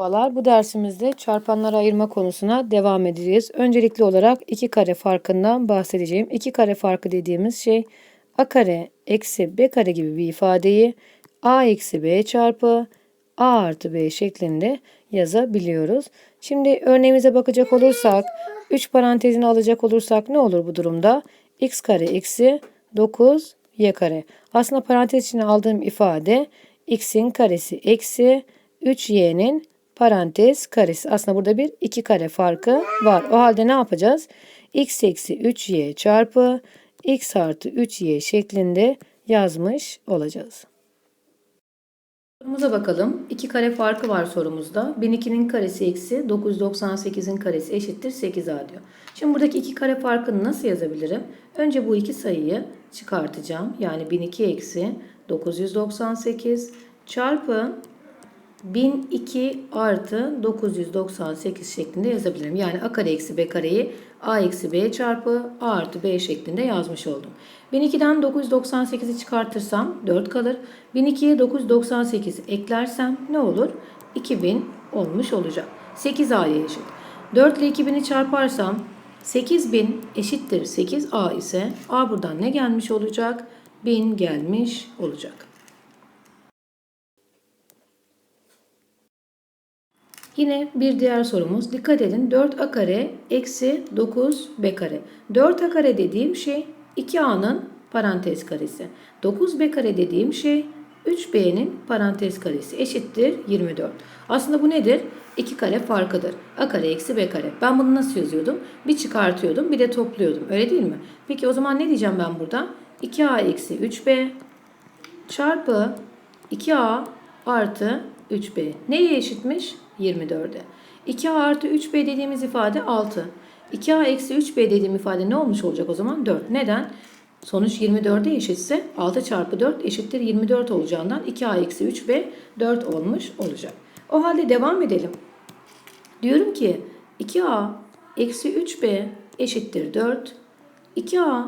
Merhabalar. Bu dersimizde çarpanları ayırma konusuna devam edeceğiz. Öncelikli olarak iki kare farkından bahsedeceğim. İki kare farkı dediğimiz şey a kare eksi b kare gibi bir ifadeyi a eksi b çarpı a artı b şeklinde yazabiliyoruz. Şimdi örneğimize bakacak olursak 3 parantezini alacak olursak ne olur bu durumda? x kare eksi 9 y kare. Aslında parantez içine aldığım ifade x'in karesi eksi 3y'nin parantez karesi. Aslında burada bir iki kare farkı var. O halde ne yapacağız? x eksi 3y çarpı x artı 3y şeklinde yazmış olacağız. Sorumuza bakalım. 2 kare farkı var sorumuzda. 1002'nin karesi eksi 998'in karesi eşittir 8a diyor. Şimdi buradaki iki kare farkını nasıl yazabilirim? Önce bu iki sayıyı çıkartacağım. Yani 1002 eksi 998 çarpı 1002 artı 998 şeklinde yazabilirim. Yani a kare eksi b kareyi a eksi b çarpı a artı b şeklinde yazmış oldum. 1002'den 998'i çıkartırsam 4 kalır. 1002'ye 998 eklersem ne olur? 2000 olmuş olacak. 8a'ya eşit. 4 ile 2000'i çarparsam 8000 eşittir 8a ise a buradan ne gelmiş olacak? 1000 gelmiş olacak. Yine bir diğer sorumuz. Dikkat edin 4a kare eksi 9b kare. 4a kare dediğim şey 2a'nın parantez karesi. 9b kare dediğim şey 3b'nin parantez karesi eşittir 24. Aslında bu nedir? 2 kare farkıdır. a kare eksi b kare. Ben bunu nasıl yazıyordum? Bir çıkartıyordum bir de topluyordum. Öyle değil mi? Peki o zaman ne diyeceğim ben burada? 2a eksi 3b çarpı 2a artı 3b. Neye eşitmiş? 24'e. 2a artı 3b dediğimiz ifade 6. 2a eksi 3b dediğim ifade ne olmuş olacak o zaman? 4. Neden? Sonuç 24'e eşitse 6 çarpı 4 eşittir 24 olacağından 2a eksi 3b 4 olmuş olacak. O halde devam edelim. Diyorum ki 2a eksi 3b eşittir 4. 2a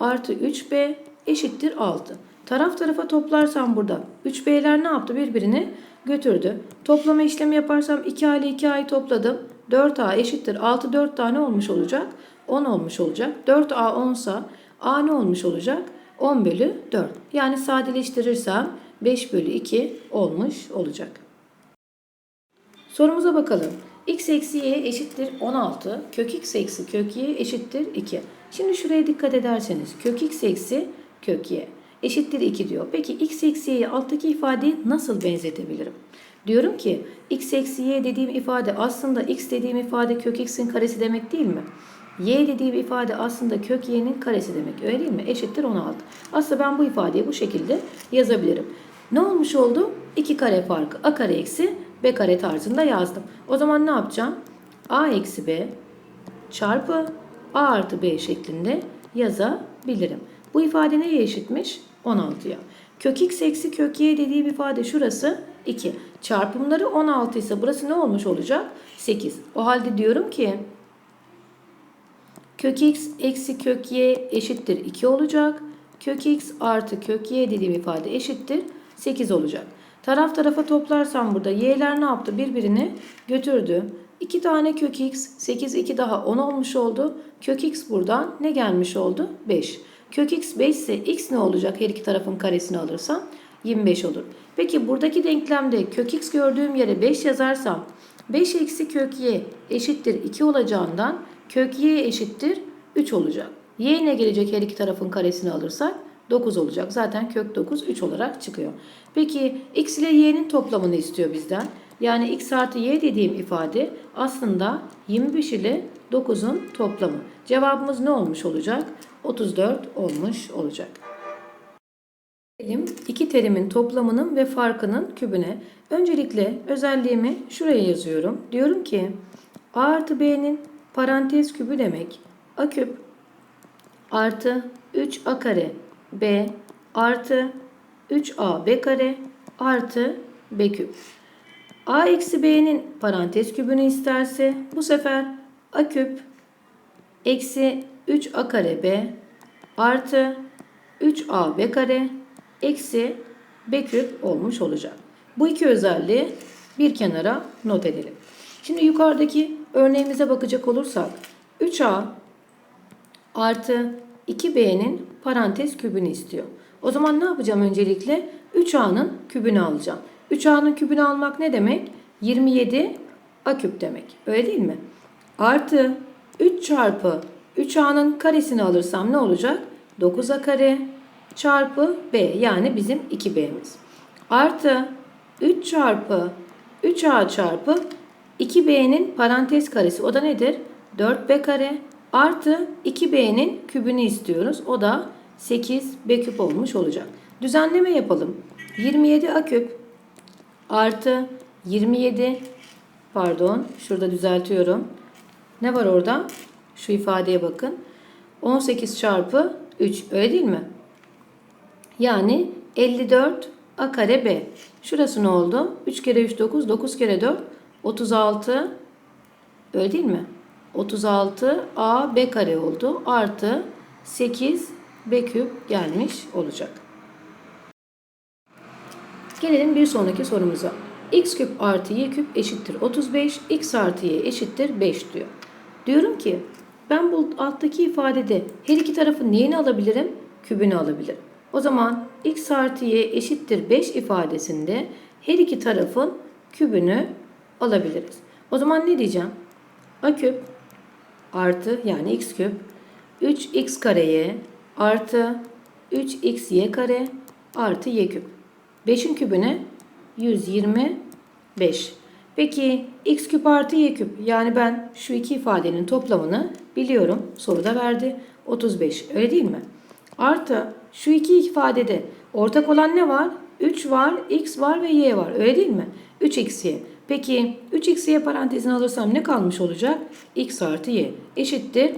artı 3b eşittir 6. Taraf tarafa toplarsam burada 3b'ler ne yaptı? Birbirini götürdü. Toplama işlemi yaparsam 2a ile 2a'yı topladım. 4a eşittir 6 4 tane olmuş olacak. 10 olmuş olacak. 4a 10 sa a ne olmuş olacak? 10 bölü 4. Yani sadeleştirirsem 5 bölü 2 olmuş olacak. Sorumuza bakalım. x eksi y eşittir 16. Kök x eksi kök y eşittir 2. Şimdi şuraya dikkat ederseniz kök x eksi kök y eşittir 2 diyor. Peki x eksi y'yi alttaki ifadeyi nasıl benzetebilirim? Diyorum ki x eksi y dediğim ifade aslında x dediğim ifade kök x'in karesi demek değil mi? y dediğim ifade aslında kök y'nin karesi demek öyle değil mi? Eşittir 16. Aslında ben bu ifadeyi bu şekilde yazabilirim. Ne olmuş oldu? 2 kare farkı a kare eksi b kare tarzında yazdım. O zaman ne yapacağım? a eksi b çarpı a artı b şeklinde yazabilirim. Bu ifade neye eşitmiş? 16'ya. Kök x eksi kök y dediğim ifade şurası 2. Çarpımları 16 ise burası ne olmuş olacak? 8. O halde diyorum ki kök x eksi kök y eşittir 2 olacak. Kök x artı kök y dediğim ifade eşittir 8 olacak. Taraf tarafa toplarsam burada y'ler ne yaptı? Birbirini götürdü. 2 tane kök x 8 2 daha 10 olmuş oldu. Kök x buradan ne gelmiş oldu? 5. Kök x 5 ise x ne olacak her iki tarafın karesini alırsam? 25 olur. Peki buradaki denklemde kök x gördüğüm yere 5 yazarsam 5 eksi kök y eşittir 2 olacağından kök y eşittir 3 olacak. y ne gelecek her iki tarafın karesini alırsak? 9 olacak. Zaten kök 9 3 olarak çıkıyor. Peki x ile y'nin toplamını istiyor bizden. Yani x artı y dediğim ifade aslında 25 ile 9'un toplamı. Cevabımız ne olmuş olacak? 34 olmuş olacak. Gelelim iki terimin toplamının ve farkının kübüne. Öncelikle özelliğimi şuraya yazıyorum. Diyorum ki a artı b'nin parantez kübü demek a küp artı 3a kare b artı 3a b kare artı b küp. A eksi b'nin parantez kübünü isterse bu sefer a küp eksi 3a kare b artı 3ab kare eksi b küp olmuş olacak. Bu iki özelliği bir kenara not edelim. Şimdi yukarıdaki örneğimize bakacak olursak 3a artı 2b'nin parantez kübünü istiyor. O zaman ne yapacağım öncelikle? 3a'nın kübünü alacağım. 3a'nın kübünü almak ne demek? 27 a küp demek. Öyle değil mi? Artı 3 çarpı 3a'nın karesini alırsam ne olacak? 9a kare çarpı b yani bizim 2b'miz. Artı 3 çarpı 3a çarpı 2b'nin parantez karesi o da nedir? 4b kare artı 2b'nin kübünü istiyoruz. O da 8b küp olmuş olacak. Düzenleme yapalım. 27a küp artı 27 pardon şurada düzeltiyorum. Ne var orada? Şu ifadeye bakın. 18 çarpı 3 öyle değil mi? Yani 54 a kare b. Şurası ne oldu? 3 kere 3 9, 9 kere 4 36 öyle değil mi? 36 a b kare oldu. Artı 8 b küp gelmiş olacak. Gelelim bir sonraki sorumuza. x küp artı y küp eşittir 35, x artı y eşittir 5 diyor. Diyorum ki ben bu alttaki ifadede her iki tarafın neyini alabilirim? Kübünü alabilirim. O zaman x artı y eşittir 5 ifadesinde her iki tarafın kübünü alabiliriz. O zaman ne diyeceğim? a küp artı yani x küp 3x kareye artı 3xy kare artı y küp. 5'in kübüne 125. Peki x küp artı y küp yani ben şu iki ifadenin toplamını biliyorum. Soruda verdi. 35 öyle değil mi? Artı şu iki ifadede ortak olan ne var? 3 var, x var ve y var öyle değil mi? 3xy. Peki 3xy parantezine alırsam ne kalmış olacak? x artı y eşittir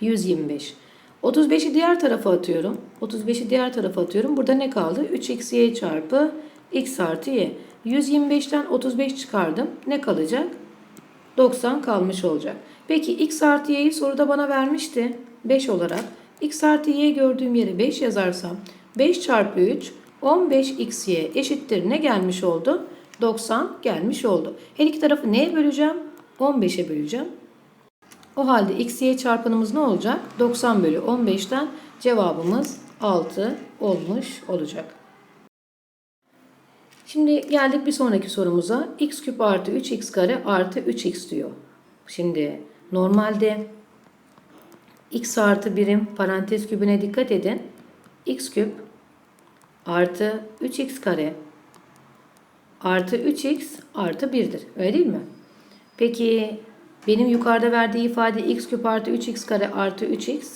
125. 35'i diğer tarafa atıyorum. 35'i diğer tarafa atıyorum. Burada ne kaldı? 3xy çarpı x artı y. 125'ten 35 çıkardım. Ne kalacak? 90 kalmış olacak. Peki x artı y'yi soruda bana vermişti. 5 olarak. x artı y gördüğüm yere 5 yazarsam 5 çarpı 3 15xy eşittir ne gelmiş oldu? 90 gelmiş oldu. Her iki tarafı neye böleceğim? 15'e böleceğim. O halde x y çarpanımız ne olacak? 90 bölü 15'ten cevabımız 6 olmuş olacak. Şimdi geldik bir sonraki sorumuza. x küp artı 3x kare artı 3x diyor. Şimdi normalde x artı birim parantez kübüne dikkat edin. x küp artı 3x kare artı 3x artı 1'dir. Öyle değil mi? Peki benim yukarıda verdiği ifade x küp artı 3x kare artı 3x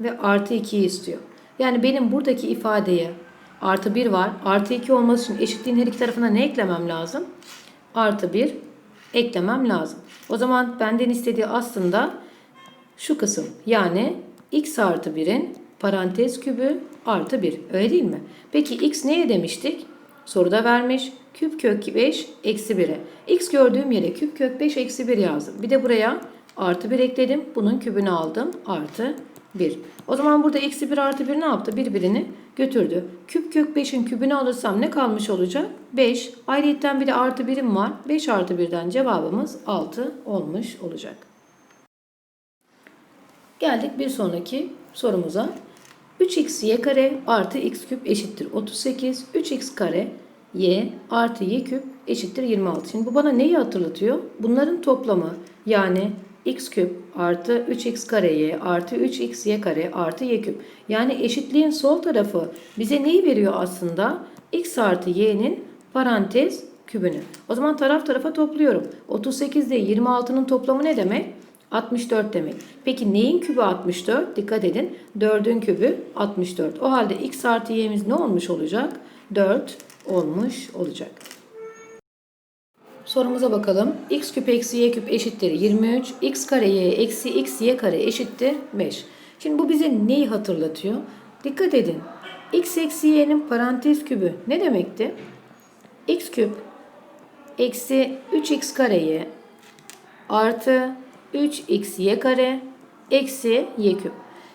ve artı 2'yi istiyor. Yani benim buradaki ifadeye artı 1 var. Artı 2 olması için eşitliğin her iki tarafına ne eklemem lazım? Artı 1 eklemem lazım. O zaman benden istediği aslında şu kısım. Yani x artı 1'in parantez kübü artı 1. Öyle değil mi? Peki x neye demiştik? Soruda vermiş. Küp kök 5 eksi 1'e. X gördüğüm yere küp kök 5 eksi 1 yazdım. Bir de buraya artı 1 ekledim. Bunun kübünü aldım. Artı 1. O zaman burada eksi 1 artı 1 ne yaptı? Birbirini götürdü. Küp kök 5'in kübünü alırsam ne kalmış olacak? 5. Ayrıyetten bir de artı 1'im var. 5 artı 1'den cevabımız 6 olmuş olacak. Geldik bir sonraki sorumuza. 3x y kare artı x küp eşittir 38. 3x kare y artı y küp eşittir 26. Şimdi bu bana neyi hatırlatıyor? Bunların toplamı yani x küp artı 3x kare y artı 3x y kare artı y küp. Yani eşitliğin sol tarafı bize neyi veriyor aslında? x artı y'nin parantez kübünü. O zaman taraf tarafa topluyorum. 38 ile 26'nın toplamı ne demek? 64 demek. Peki neyin kübü 64? Dikkat edin. 4'ün kübü 64. O halde x artı y'miz ne olmuş olacak? 4 olmuş olacak. Sorumuza bakalım. x küp eksi y küp eşittir 23. x kare y eksi x y kare eşittir 5. Şimdi bu bize neyi hatırlatıyor? Dikkat edin. x eksi y'nin parantez kübü ne demekti? x küp eksi 3x kare y artı 3x y kare eksi y küp.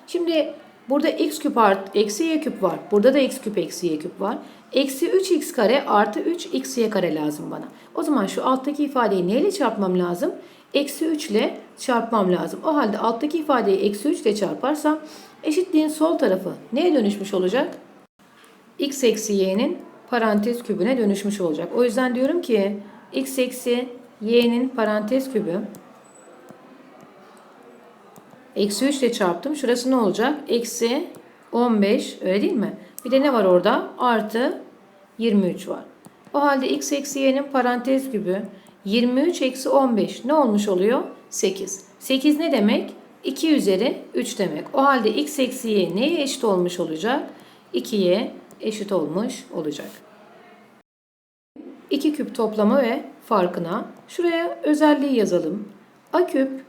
Şimdi Burada x küp artı eksi y küp var. Burada da x küp eksi y küp var. Eksi 3x kare artı 3xy kare lazım bana. O zaman şu alttaki ifadeyi neyle çarpmam lazım? Eksi 3 ile çarpmam lazım. O halde alttaki ifadeyi eksi 3 ile çarparsam eşitliğin sol tarafı neye dönüşmüş olacak? x eksi y'nin parantez kübüne dönüşmüş olacak. O yüzden diyorum ki x eksi y'nin parantez kübü eksi 3 ile çarptım. Şurası ne olacak? Eksi 15 öyle değil mi? Bir de ne var orada? Artı 23 var. O halde x eksi y'nin parantez kübü 23 eksi 15 ne olmuş oluyor? 8. 8 ne demek? 2 üzeri 3 demek. O halde x eksi y neye eşit olmuş olacak? 2'ye eşit olmuş olacak. 2 küp toplamı ve farkına şuraya özelliği yazalım. A küp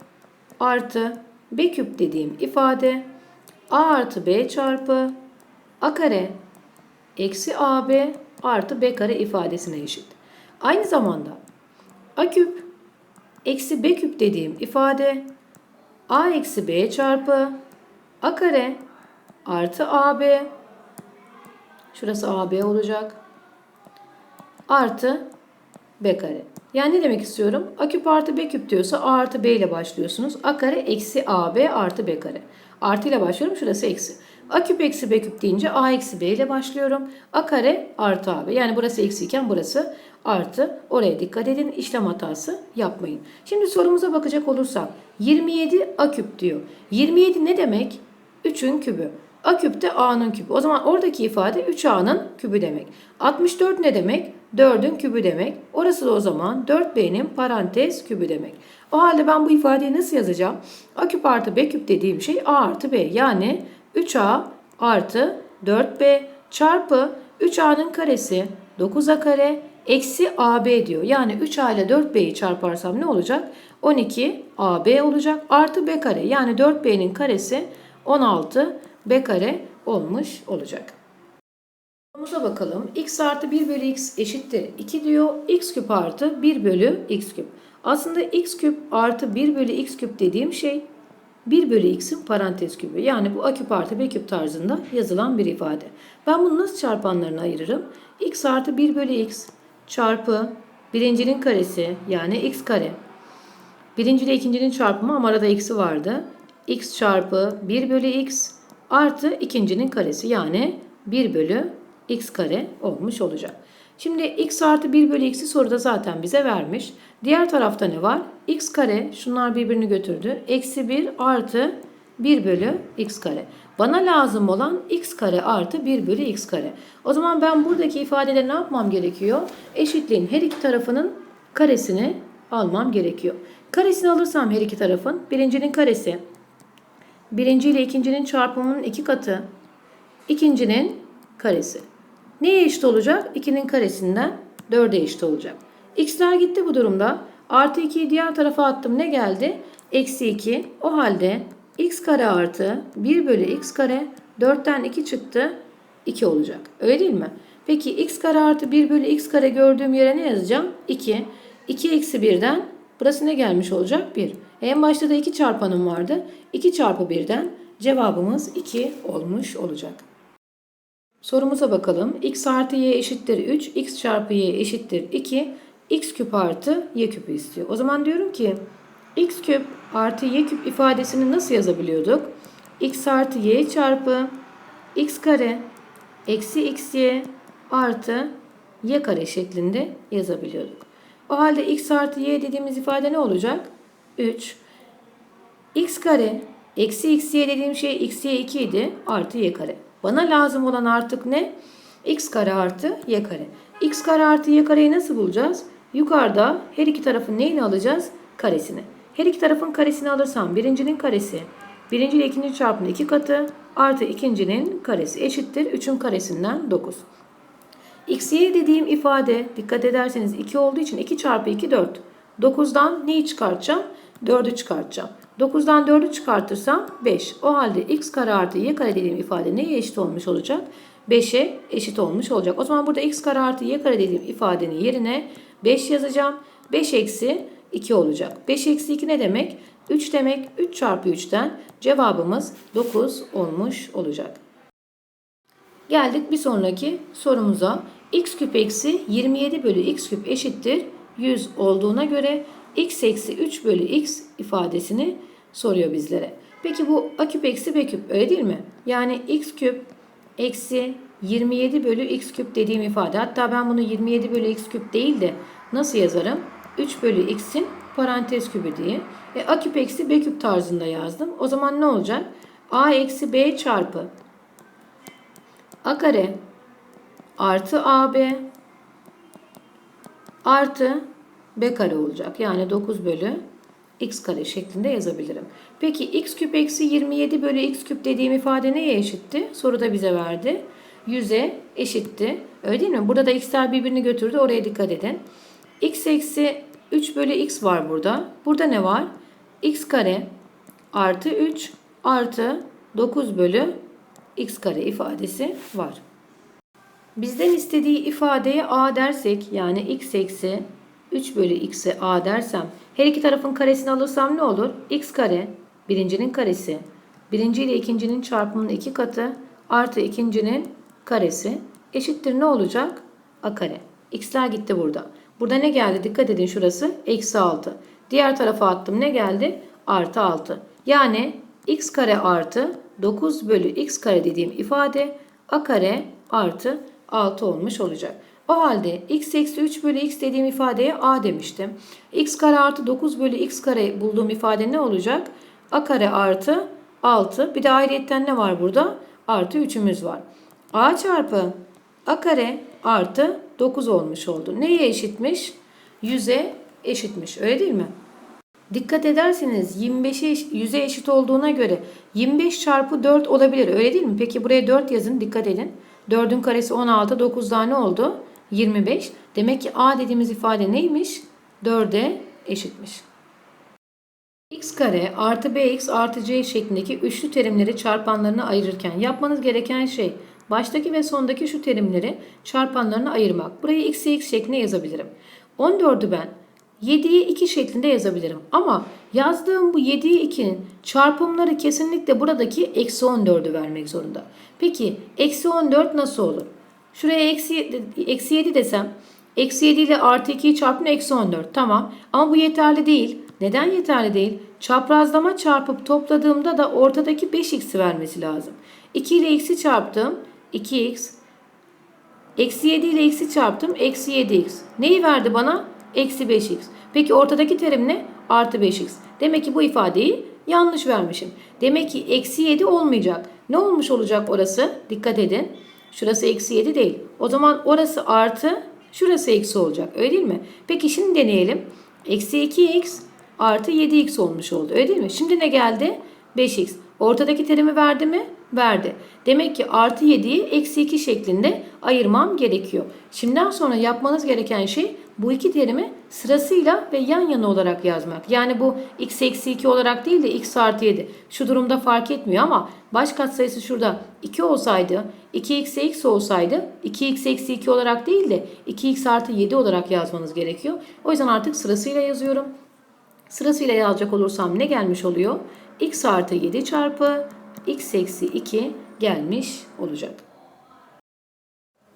artı B küp dediğim ifade A artı B çarpı A kare eksi AB artı B kare ifadesine eşit. Aynı zamanda A küp eksi B küp dediğim ifade A eksi B çarpı A kare artı AB şurası AB olacak artı B kare. Yani ne demek istiyorum? A küp artı B küp diyorsa A artı B ile başlıyorsunuz. A kare eksi AB artı B kare. Artı ile başlıyorum. Şurası eksi. A küp eksi B küp deyince A eksi B ile başlıyorum. A kare artı AB. Yani burası eksi iken burası artı. Oraya dikkat edin. İşlem hatası yapmayın. Şimdi sorumuza bakacak olursak 27 A küp diyor. 27 ne demek? 3'ün kübü. A küp de A'nın kübü. O zaman oradaki ifade 3A'nın kübü demek. 64 ne demek? 4'ün kübü demek. Orası da o zaman 4B'nin parantez kübü demek. O halde ben bu ifadeyi nasıl yazacağım? A küp artı B küp dediğim şey A artı B. Yani 3A artı 4B çarpı 3A'nın karesi 9A kare eksi AB diyor. Yani 3A ile 4B'yi çarparsam ne olacak? 12 AB olacak. Artı B kare yani 4B'nin karesi 16 B kare olmuş olacak. Sorumuza bakalım. x artı 1 bölü x eşittir 2 diyor. x küp artı 1 bölü x küp. Aslında x küp artı 1 bölü x küp dediğim şey 1 bölü x'in parantez kübü. Yani bu a küp artı b küp tarzında yazılan bir ifade. Ben bunu nasıl çarpanlarına ayırırım? x artı 1 bölü x çarpı birincinin karesi yani x kare. Birinci ile ikincinin çarpımı ama arada eksi vardı. x çarpı 1 bölü x artı ikincinin karesi yani 1 bölü x kare olmuş olacak. Şimdi x artı 1 bölü x'i soruda zaten bize vermiş. Diğer tarafta ne var? x kare şunlar birbirini götürdü. Eksi 1 artı 1 bölü x kare. Bana lazım olan x kare artı 1 bölü x kare. O zaman ben buradaki ifadede ne yapmam gerekiyor? Eşitliğin her iki tarafının karesini almam gerekiyor. Karesini alırsam her iki tarafın birincinin karesi birinci ile ikincinin çarpımının iki katı ikincinin karesi. Neye eşit olacak? 2'nin karesinden 4'e eşit olacak. X'ler gitti bu durumda. Artı 2'yi diğer tarafa attım. Ne geldi? Eksi 2. O halde x kare artı 1 bölü x kare 4'ten 2 çıktı. 2 olacak. Öyle değil mi? Peki x kare artı 1 bölü x kare gördüğüm yere ne yazacağım? 2. 2 eksi 1'den burası ne gelmiş olacak? 1. En başta da 2 çarpanım vardı. 2 çarpı 1'den cevabımız 2 olmuş olacak. Sorumuza bakalım. x artı y eşittir 3, x çarpı y eşittir 2, x küp artı y küpü istiyor. O zaman diyorum ki x küp artı y küp ifadesini nasıl yazabiliyorduk? x artı y çarpı x kare eksi xy artı y kare şeklinde yazabiliyorduk. O halde x artı y dediğimiz ifade ne olacak? 3. x kare eksi xy dediğim şey xy 2 idi artı y kare. Bana lazım olan artık ne? x kare artı y kare. x kare artı y kareyi nasıl bulacağız? Yukarıda her iki tarafın neyini alacağız? Karesini. Her iki tarafın karesini alırsam birincinin karesi, birinci ile ikinci çarpımın iki katı artı ikincinin karesi eşittir. 3'ün karesinden 9. xy dediğim ifade dikkat ederseniz 2 olduğu için 2 çarpı 2 4. 9'dan neyi çıkartacağım? 4'ü çıkartacağım. 9'dan 4'ü çıkartırsam 5. O halde x kare artı y kare dediğim ifade neye eşit olmuş olacak? 5'e eşit olmuş olacak. O zaman burada x kare artı y kare dediğim ifadenin yerine 5 yazacağım. 5 eksi 2 olacak. 5 eksi 2 ne demek? 3 demek. 3 çarpı 3'ten cevabımız 9 olmuş olacak. Geldik bir sonraki sorumuza. X küp eksi 27 bölü x küp eşittir 100 olduğuna göre x eksi 3 bölü x ifadesini soruyor bizlere. Peki bu a küp eksi b küp öyle değil mi? Yani x küp eksi 27 bölü x küp dediğim ifade. Hatta ben bunu 27 bölü x küp değil de nasıl yazarım? 3 bölü x'in parantez kübü diye. E, a küp eksi b küp tarzında yazdım. O zaman ne olacak? a eksi b çarpı a kare artı ab artı b kare olacak. Yani 9 bölü x kare şeklinde yazabilirim. Peki x küp eksi 27 bölü x küp dediğim ifade neye eşitti? Soruda bize verdi. 100'e eşitti. Öyle değil mi? Burada da x'ler birbirini götürdü. Oraya dikkat edin. x eksi 3 bölü x var burada. Burada ne var? x kare artı 3 artı 9 bölü x kare ifadesi var. Bizden istediği ifadeye a dersek yani x eksi 3 bölü x'e a dersem her iki tarafın karesini alırsam ne olur? x kare birincinin karesi birinci ile ikincinin çarpımının iki katı artı ikincinin karesi eşittir ne olacak? a kare. x'ler gitti burada. Burada ne geldi? Dikkat edin şurası eksi 6. Diğer tarafa attım ne geldi? Artı 6. Yani x kare artı 9 bölü x kare dediğim ifade a kare artı 6 olmuş olacak. O halde x eksi 3 bölü x dediğim ifadeye a demiştim. x kare artı 9 bölü x kare bulduğum ifade ne olacak? a kare artı 6. Bir de ayrıyetten ne var burada? Artı 3'ümüz var. a çarpı a kare artı 9 olmuş oldu. Neye eşitmiş? 100'e eşitmiş. Öyle değil mi? Dikkat ederseniz 25'e 100'e eşit olduğuna göre 25 çarpı 4 olabilir. Öyle değil mi? Peki buraya 4 yazın. Dikkat edin. 4'ün karesi 16. 9 daha ne oldu? 25. Demek ki a dediğimiz ifade neymiş? 4'e eşitmiş. x kare artı bx artı c şeklindeki üçlü terimleri çarpanlarına ayırırken yapmanız gereken şey baştaki ve sondaki şu terimleri çarpanlarına ayırmak. Burayı x'e x şeklinde yazabilirim. 14'ü ben 7'yi 2 şeklinde yazabilirim. Ama yazdığım bu 7'yi 2'nin çarpımları kesinlikle buradaki eksi 14'ü vermek zorunda. Peki eksi 14 nasıl olur? Şuraya eksi, eksi 7 desem eksi 7 ile artı 2'yi çarpın eksi 14. Tamam ama bu yeterli değil. Neden yeterli değil? Çaprazlama çarpıp topladığımda da ortadaki 5x'i vermesi lazım. 2 ile x'i çarptım. 2x. Eksi 7 ile x'i çarptım. Eksi 7x. Neyi verdi bana? Eksi 5x. Peki ortadaki terim ne? Artı 5x. Demek ki bu ifadeyi yanlış vermişim. Demek ki eksi 7 olmayacak. Ne olmuş olacak orası? Dikkat edin. Şurası eksi 7 değil. O zaman orası artı, şurası eksi olacak. Öyle değil mi? Peki şimdi deneyelim. Eksi 2x artı 7x olmuş oldu. Öyle değil mi? Şimdi ne geldi? 5x. Ortadaki terimi verdi mi? Verdi. Demek ki artı 7'yi eksi 2 şeklinde ayırmam gerekiyor. Şimdiden sonra yapmanız gereken şey bu iki terimi sırasıyla ve yan yana olarak yazmak. Yani bu x eksi 2 olarak değil de x artı 7. Şu durumda fark etmiyor ama baş katsayısı şurada 2 olsaydı 2x x olsaydı 2x eksi 2 olarak değil de 2x artı 7 olarak yazmanız gerekiyor. O yüzden artık sırasıyla yazıyorum. Sırasıyla yazacak olursam ne gelmiş oluyor? x artı 7 çarpı x eksi 2 gelmiş olacak.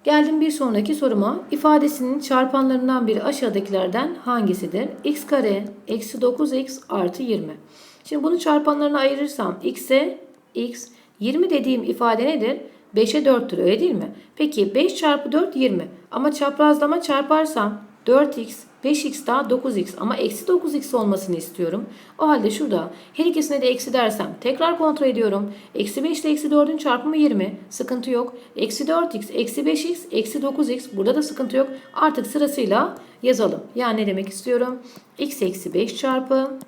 Geldim bir sonraki soruma. İfadesinin çarpanlarından biri aşağıdakilerden hangisidir? x kare eksi 9x artı 20. Şimdi bunu çarpanlarına ayırırsam x'e x 20 dediğim ifade nedir? 5'e 4'tür öyle değil mi? Peki 5 çarpı 4 20 ama çaprazlama çarparsam 4x 5x daha 9x ama eksi 9x olmasını istiyorum. O halde şurada her ikisine de eksi dersem tekrar kontrol ediyorum. Eksi 5 ile eksi 4'ün çarpımı 20. Sıkıntı yok. Eksi 4x, eksi 5x, eksi 9x. Burada da sıkıntı yok. Artık sırasıyla yazalım. Yani ne demek istiyorum? x eksi 5 çarpı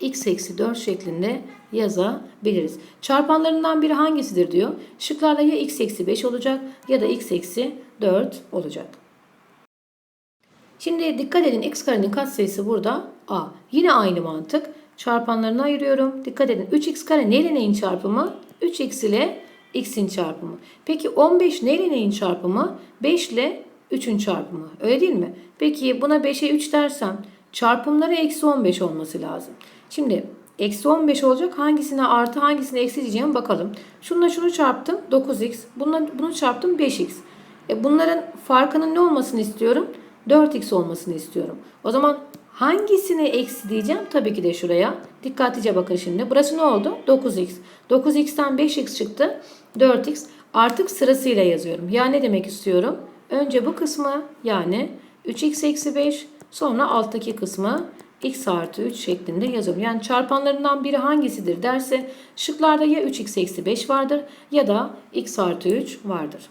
x eksi 4 şeklinde yazabiliriz. Çarpanlarından biri hangisidir diyor. Şıklarda ya x eksi 5 olacak ya da x eksi 4 olacak. Şimdi dikkat edin x karenin katsayısı burada a. Yine aynı mantık. Çarpanlarını ayırıyorum. Dikkat edin 3x kare neyle neyin çarpımı? 3x ile x'in çarpımı. Peki 15 neyle neyin çarpımı? 5 ile 3'ün çarpımı. Öyle değil mi? Peki buna 5'e 3 dersem çarpımları eksi 15 olması lazım. Şimdi eksi 15 olacak. Hangisine artı hangisine eksi diyeceğim bakalım. Şununla şunu çarptım 9x. Bununla bunu çarptım 5x. E bunların farkının ne olmasını istiyorum? 4x olmasını istiyorum. O zaman hangisine eksi diyeceğim? Tabii ki de şuraya. Dikkatlice bakın şimdi. Burası ne oldu? 9x. 9x'ten 5x çıktı. 4x. Artık sırasıyla yazıyorum. Ya ne demek istiyorum? Önce bu kısmı yani 3x eksi 5 sonra alttaki kısmı x artı 3 şeklinde yazıyorum. Yani çarpanlarından biri hangisidir derse şıklarda ya 3x eksi 5 vardır ya da x artı 3 vardır.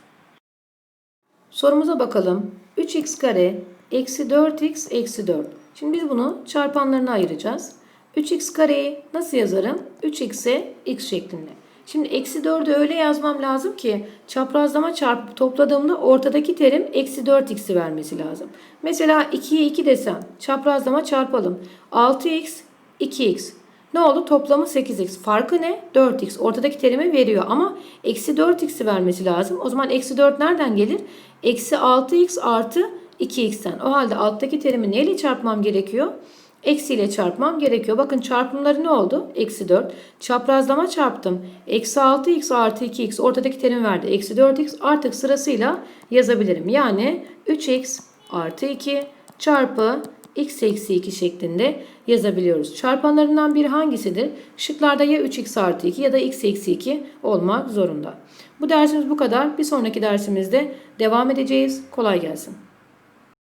Sorumuza bakalım. 3x kare eksi 4x eksi 4. Şimdi biz bunu çarpanlarına ayıracağız. 3x kareyi nasıl yazarım? 3x'e x şeklinde. Şimdi eksi 4'ü öyle yazmam lazım ki çaprazlama çarpıp topladığımda ortadaki terim eksi 4x'i vermesi lazım. Mesela 2'ye 2 desem çaprazlama çarpalım. 6x 2x. Ne oldu? Toplamı 8x. Farkı ne? 4x. Ortadaki terimi veriyor ama eksi 4x'i vermesi lazım. O zaman eksi 4 nereden gelir? Eksi 6x artı 2x'ten. O halde alttaki terimi neyle çarpmam gerekiyor? Eksiyle çarpmam gerekiyor. Bakın çarpımları ne oldu? Eksi 4. Çaprazlama çarptım. Eksi 6x artı 2x ortadaki terim verdi. Eksi 4x artık sırasıyla yazabilirim. Yani 3x artı 2 çarpı x eksi 2 şeklinde yazabiliyoruz. Çarpanlarından biri hangisidir? Şıklarda ya 3x artı 2 ya da x eksi 2 olmak zorunda. Bu dersimiz bu kadar. Bir sonraki dersimizde devam edeceğiz. Kolay gelsin.